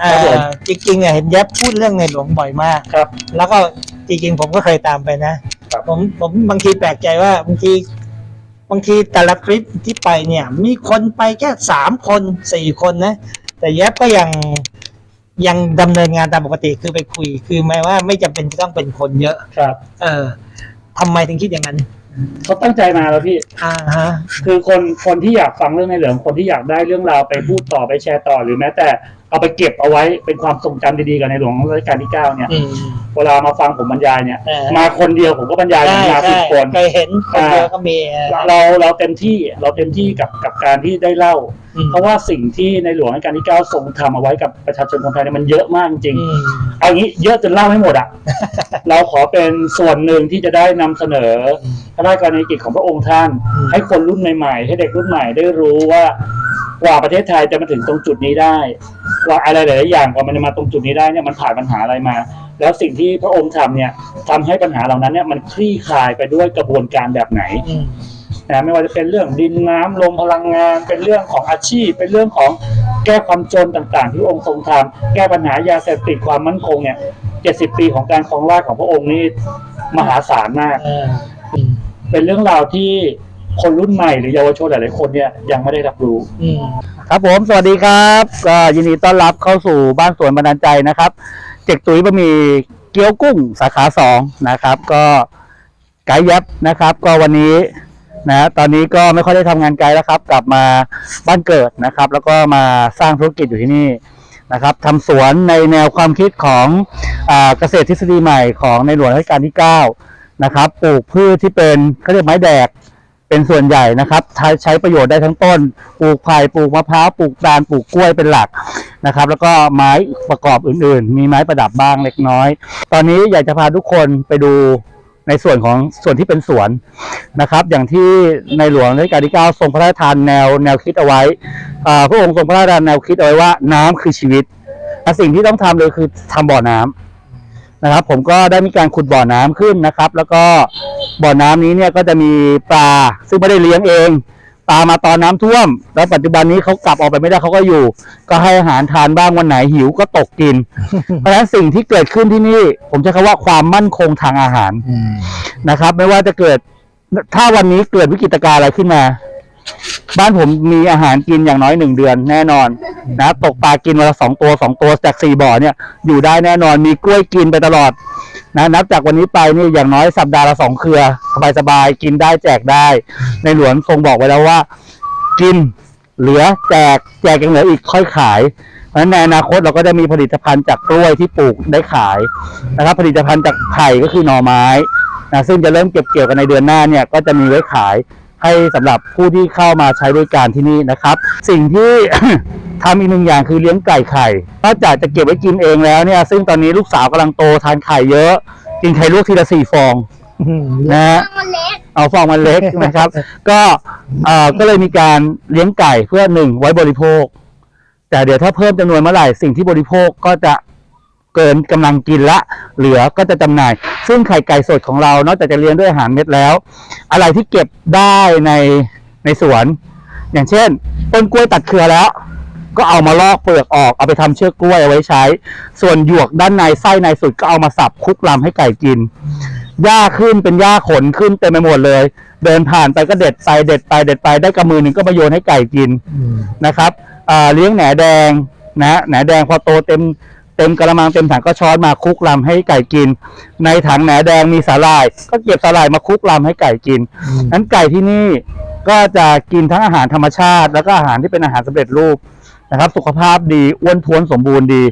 เอ่ครับผมอจริงๆเนี่ยเห็นแยบพูดเรื่องในหลวงบ่อยมากครับ แล้วก็จริงๆ ผมก็เคยตามไปนะครับ ผมผมบางทีแปลกใจว่าบางที บางทีแต่ละทริปที่ไปเนี่ย มีคนไปแค่สามคนสี่คนนะ แต่แยบก็ยังยังดำเนินงานตามปกติคือไปคุย คือหมายว่าไม่จำเป็นจะต้องเป็นคนเยอะ ครับเออทำไมถึงคิดอย่างนั้น เขาตั้งใจมาแล้วพี่ อ่าฮะ คือคนคนที่อยากฟังเรื่องในเหลืองคนที่อยากได้เรื่องราวไปพูดต่อไปแชร์ต่อหรือแม้แต่ เอาไปเก็บเอาไว้เป็นความทรงจำดีๆกับในหลวงรัชกาลที่เก้าเนี่ย อืม เวลามาฟังผมบรรยายเนี่ย เออ มาคนเดียวผมก็บรรยายถึใช่งมาสิใช่บคน เคยเห็นคนเดียวก็มีเออเราเราเต็มที่เราเต็มที่กับกับการที่ได้เล่า อืมเพราะว่าสิ่งที่ในหลวงรัชกาลที่เก้าทรงทำเอาไว้กับประชาชนคนไทยเนี่ยมันเยอะมากจริง อืม เอางี้เยอะจนเล่าไม่หมดอะ เราขอเป็นส่วนหนึ่งที่จะได้นำเสนอพระราชกรณียกิจของพระองค์ท่าน อืม ให้คนรุ่นใหม่ๆ ให้เด็กรุ่นใหม่ได้รู้ว่ากว่าประเทศไทยจะมาถึงตรงจุดนี้ได้ ว่าอะไรหลายๆอย่างกว่ามันจะมาตรงจุดนี้ได้เนี่ยมันผ่านปัญหาอะไรมา แล้วสิ่งที่พระองค์ทำเนี่ยทำให้ปัญหาเหล่านั้นเนี่ยมันคลี่คลายไปด้วยกระบวนการแบบไหนอืมนะไม่ว่าจะเป็นเรื่องดินน้ำลมพลังงาน เป็นเรื่องของอาชีพ เป็นเรื่องของแก้ความจนต่างๆ ที่พระองค์ทรงทำแก้ปัญหายาเสพติดความมั่นคงเนี่ย70ปีของการครองราชย์ของพระองค์นี่มหาศาลมากเอออืมเป็นเรื่องราวที่ คนรุ่นใหม่หรือเยาวชนหลายๆคนเนี่ยยังไม่ได้รับรู้ อืม ครับผมสวัสดีครับก็ยินดีต้อนรับเข้าสู่บ้านสวนบรรดาลใจนะครับ เจ็กตุ๋ยบะหมี่เกี๊ยวกุ้งสาขาสองนะครับ ก็ไกด์ยับนะครับ ก็วันนี้นะตอนนี้ก็ไม่ค่อยได้ทำงานไกด์แล้วครับ กลับมาบ้านเกิดนะครับ แล้วก็มาสร้างธุรกิจอยู่ที่นี่นะครับทำสวนในแนวความคิดของอาเกษตรทฤษฎีใหม่ของในหลวงรัชกาลที่ 9 นะครับปลูกพืชที่เป็นเขาเรียกไม้แดก เป็นส่วนใหญ่นะครับใช้ใช้ประโยชน์ได้ทั้งต้น ปลูกไผ่ปลูกมะพร้าวปลูกตาลปลูกกล้วยเป็นหลักนะครับ แล้วก็ไม้ประกอบอื่น ๆ มีไม้ประดับบ้างเล็กน้อย ตอนนี้อยากจะพาทุกคนไปดูในส่วนของส่วนที่เป็นสวนนะครับ อย่างที่ในหลวงรัชกาลที่9ทรงพระราชทานแนวแนวคิดเอาไว้พระองค์ทรงพระราชทานแนวคิดเอาไว้ว่าน้ำคือชีวิตและสิ่งที่ต้องทำเลยคือทำบ่อน้ำนะครับ ผมก็ได้มีการขุดบ่อน้ำขึ้นนะครับ แล้วก็ บ่อน้ำนี้เนี่ยก็จะมีปลาซึ่งไม่ได้เลี้ยงเอง ปลามาตอนน้ำท่วม แล้วปัจจุบันนี้เขากลับออกไปไม่ได้เขาก็อยู่ ก็ให้อาหารทานบ้างวันไหนหิวก็ตกกิน เพราะฉะนั้นสิ่งที่เกิดขึ้นที่นี่ ผมใช้คำว่าความมั่นคงทางอาหารอืมนะครับ ไม่ว่าจะเกิดถ้าวันนี้เกิดวิกฤตการณ์อะไรขึ้นมา บ้านผมมีอาหารกินอย่างน้อยหนึ่งเดือนแน่นอนนะตกปลากินวันละสองตัวสองตัวจากสี่บ่อเนี่ย อยู่ได้แน่นอนมีกล้วยกินไปตลอด นะนับจากวันนี้ไปนี่อย่างน้อยสัปดาห์ละสองเครือสบายๆกินได้แจกได้ ในหลวงทรงบอกไว้แล้วว่า กินเหลือแจกแจกยังเหลืออีกค่อยขายเพราะฉะนั้นในอนาคตเราก็จะมีผลิตภัณฑ์จากกล้วยที่ปลูกได้ขายนะครับ ผลิตภัณฑ์จากไผ่ก็คือหน่อไม้นะซึ่งจะเริ่มเก็บเกี่ยวกันในเดือนหน้าเนี่ยก็จะมีไว้ขายให้สำหรับผู้ที่เข้ามาใช้บริการที่นี่นะครับ สิ่งที่ ทำอีกหนึ่งอย่างคือเลี้ยงไก่ไข่นอกจากจะเก็บไว้กินเองแล้วเนี่ย ซึ่งตอนนี้ลูกสาวกำลังโตทานไข่เยอะ กินไข่ลูกทีละสี่ฟองอืมนะฮะมันเล็กเอาฟองมันเล็กนะครับ ก็เอ่อก็เลยมีการเลี้ยงไก่เพื่อหนึ่งไว้บริโภค แต่เดี๋ยวถ้าเพิ่มจำนวนเมื่อไหร่สิ่งที่บริโภคก็จะเกินกำลังกินละ เหลือก็จะจำหน่าย ซึ่งไข่ไก่สดของเรานอกจากจะเลี้ยงด้วยอาหารเม็ดแล้ว อะไรที่เก็บได้ในในสวน อย่างเช่นต้นกล้วยตัดเครือแล้ว ก็เอามาลอกเปลือกออกเอาไปทำเชือกกล้วยเอาไว้ใช้ ส่วนหยวกด้านในไส้ในสุดก็เอามาสับคลุกลำให้ไก่กินหญ้าขึ้นเป็นหญ้าขนขึ้นเต็มไปหมดเลย เดินผ่านไปก็เด็ดไปเด็ดไปเด็ดไปได้กระมือหนึ่งก็มาโยนให้ไก่กินอืมนะครับอ่าเลี้ยงแหนแดงนะแหนแดงพอโตเต็มเต็มกระมังเต็มถังก็ช้อนมาคลุกลำให้ไก่กิน ในถังแหนแดงมีสาหร่าย ก็เก็บสาหร่ายมาคลุกลำให้ไก่กินอืมนั้นไก่ที่นี่ก็จะกินทั้งอาหารธรรมชาติ แล้วก็อาหารที่เป็นอาหารสำเร็จรูป นะครับ สุขภาพดีอ้วนท้วนสมบูรณ์ดี